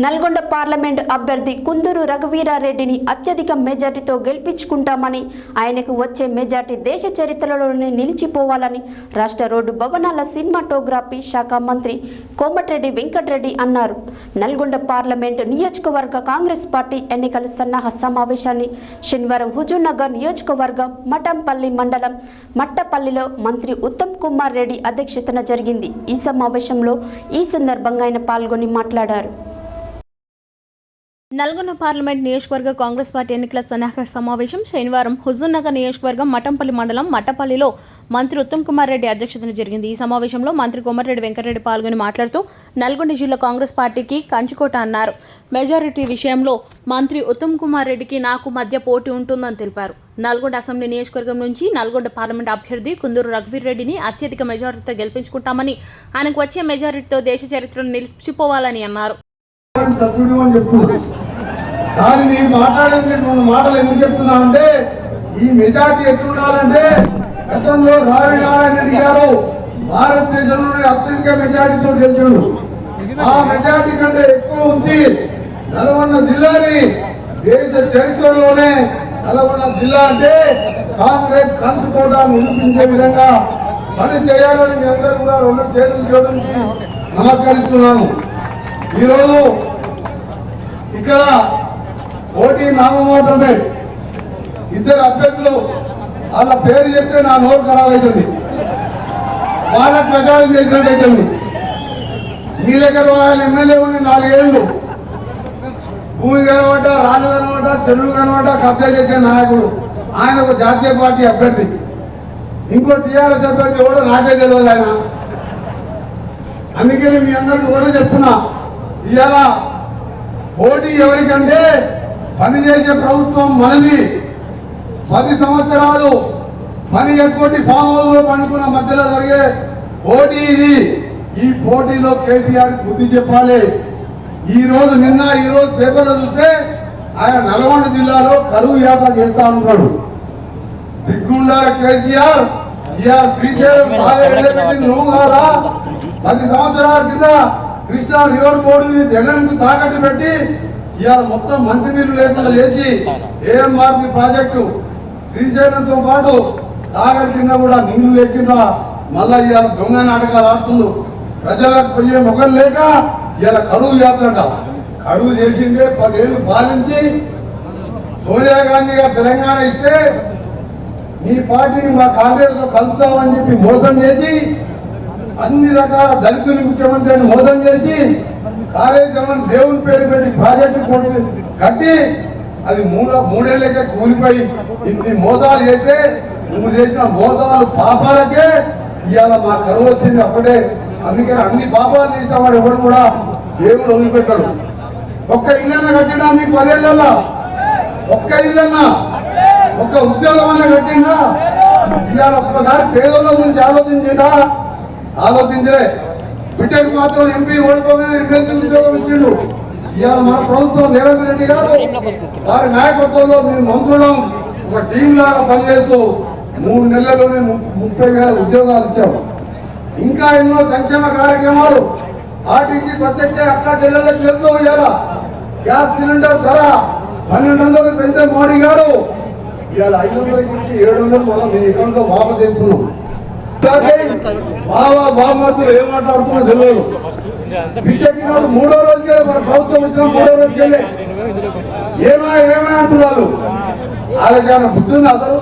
Nalgonda parliament అభ్యర్థి కుందూరు రఘువీరారెడ్డిని అత్యధిక మెజార్టీతో గెలిపించుకుంటామని ఆయనకు వచ్చే మెజార్టీ దేశ చరిత్రలోనే నిలిచిపోవాలని రాష్ట్ర రోడ్డు భవనాల సినిమాటోగ్రఫీ శాఖ మంత్రి కోమటిరెడ్డి వెంకటరెడ్డి అన్నారు. నల్గొండ పార్లమెంట్ నియోజకవర్గ కాంగ్రెస్ పార్టీ ఎన్నికల సన్నాహ సమావేశాన్ని శనివారం హుజూర్నగర్ నియోజకవర్గం మఠంపల్లి మండలం మట్టపల్లిలో మంత్రి ఉత్తమ్ కుమార్ రెడ్డి అధ్యక్షతన జరిగింది. ఈ సమావేశంలో ఈ సందర్భంగా ఆయన పాల్గొని మాట్లాడారు. నల్గొండ పార్లమెంట్ నియోజకవర్గ కాంగ్రెస్ పార్టీ ఎన్నికల సన్నాహక సమావేశం శనివారం హుజూర్నగర్ నియోజకవర్గం మఠంపల్లి మండలం మట్టపల్లిలో మంత్రి ఉత్తమ్ కుమార్ రెడ్డి అధ్యక్షతన జరిగింది. ఈ సమావేశంలో మంత్రి కోమరెడ్డి వెంకటరెడ్డి పాల్గొని మాట్లాడుతూ నల్గొండ జిల్లా కాంగ్రెస్ పార్టీకి కంచుకోట అన్నారు. మెజారిటీ విషయంలో మంత్రి ఉత్తమ్ కుమార్ రెడ్డికి నాకు మధ్య పోటీ ఉంటుందని తెలిపారు. నల్గొండ అసెంబ్లీ నియోజకవర్గం నుంచి నల్గొండ పార్లమెంట్ అభ్యర్థి కుందూరు రఘువీర్ రెడ్డిని అత్యధిక మెజారిటీతో గెలిపించుకుంటామని ఆయనకు వచ్చే మెజారిటీతో దేశ చరిత్రను నిలిచిపోవాలని అన్నారు. సభ్యుడు అని కానీ రెండు మాటలు ఎందుకు చెప్తున్నా అంటే ఈ మెజార్టీ ఎట్లుండాలంటే గతంలో రావినారాయణ రెడ్డి గారు భారతదేశంలోనే అత్యధిక మెజార్టీతో గెలిచాడు. ఆ మెజార్టీ కంటే ఎక్కువ ఉంది నల్గొండ జిల్లాని. దేశ చరిత్రలోనే నల్గొండ జిల్లా అంటే కాంగ్రెస్ కంచుకోట నిరూపించే విధంగా పని చేయాలని మీ అందరూ కూడా రెండు చేతులు జోడించి నమస్కరిస్తున్నాను. ఈరోజు ఇక్కడ ఓటీ నామమాత్రమే ఇద్దరు అభ్యర్థులు వాళ్ళ పేరు చెప్తే నా నోరు ఖరాబ్ అవుతుంది. వాళ్ళకు ప్రచారం చేసినట్టు ఈ నీ దగ్గర వాళ్ళ ఎమ్మెల్యే ఉండి నాలుగేళ్ళు. భూమి కనబడ్డ రాళ్ళు కనబడ్డ చెరువులు కనబడ్డ కబ్జా చేసే నాయకుడు. ఆయన ఒక జాతీయ పార్టీ అభ్యర్థి. ఇంకో టీఆర్ఎస్ అభ్యర్థి కూడా నాకే తెలియదు ఆయన. అందుకని మీ అందరికి కూడా చెప్తున్నా. ఇవాళ పోటీ ఎవరికంటే పనిచేసే ప్రభుత్వం మనది పది సంవత్సరాలు పని ఎక్కువ ఫామ్ హౌస్లో పండుకున్న మధ్యలో జరిగే పోటీ ఇది. ఈ పోటీలో కేసీఆర్ బుద్ధి చెప్పాలి. ఈ రోజు నిన్న ఈ రోజు పేపర్లో చూస్తే ఆయన నల్గొండ జిల్లాలో కరువు యాత్ర చేస్తా ఉన్నాడు. సిగ్గుండా కేసీఆర్? ఇలా శ్రీశైలం నువ్వు కాదా? పది సంవత్సరాల కింద కృష్ణా రివర్ బోర్డుని జగన్కు తాకట్టు పెట్టి ఇవాళ మొత్తం మంచినీళ్ళు లేకుండా చేసి ఏఎంఆర్పి ప్రాజెక్టు శ్రీశైలంతో పాటు సాగర్ కింద కూడా నీళ్ళు లేకుండా మళ్ళా ఇవాళ దొంగ నాటకాలు ఆడుతుంది ప్రజలకు పోయే ముఖం లేక ఇవాళ కడువు చేస్తుంట కడువు చేసిందే పదేళ్ళు పాలించి సోనియా గాంధీ గారు తెలంగాణ ఇస్తే ఈ పార్టీని మా కాంగ్రెస్లో కలుపుతామని చెప్పి మోసం చేసి అన్ని రకాల దళితులు ముఖ్యమంత్రి అని మోసం చేసి కార్యక్రమం దేవుని పేరు పెట్టి ప్రాజెక్టు కొట్టి కట్టి అది మూడు మూడేళ్ళకే కూలిపోయి ఇన్ని మోసాలు చేస్తే నువ్వు చేసిన మోసాలు పాపాలకే ఇవాళ మా కరువు వచ్చింది అప్పుడే. అందుకని అన్ని పాపాలు చేసిన వాడు ఎవడు కూడా దేవుడు వదిలిపెట్టాడు. ఒక్క ఇల్లన్న కట్టినా మీకు పదేళ్ళ ఒక్క ఇల్లన్నా? ఒక్క ఉద్యోగం అన్న కట్టిందా ఇలా ఒక్కసారి పేదోళ్ళ గురించి ఆలోచించిందా ఆలోచించలే. బిడ్డకు మాత్రం ఎంపీ ఓడిపోగానే ఎమ్మెల్సీ ఉద్యోగం ఇచ్చిండు. ఇవాళ మన ప్రభుత్వం రేవంత్ రెడ్డి గారు వారి నాయకత్వంలో మేము మంత్రులం ఒక టీం లాగా పనిచేస్తూ మూడు నెలల్లోనే ము- ముప్పై వేల ఉద్యోగాలు ఇచ్చాము ఇంకా ఎన్నో సంక్షేమ కార్యక్రమాలు. ఆర్టీసీ బస్ ఎక్కే అక్క చెల్లెళ్ళకి వెళ్తూ ఇవాళ గ్యాస్ సిలిండర్ ధర పన్నెండు వందలు పెంచే మోడీ గారు. ఇవాళ ఐదు వందలకి ఇచ్చి ఏడు వందలు మనం మీ అకౌంట్లో లో చేస్తున్నాం బాబా బామ్మతులు ఏం మాట్లాడుతున్నా తెలియదు. బిడ్డకి మూడో రోజుకే మన ప్రభుత్వం వచ్చిన మూడో రోజుకెళ్ళి ఏమా ఏమా అంటున్నారు? వాళ్ళకి ఏమైనా బుద్ధి ఉంది అసలు?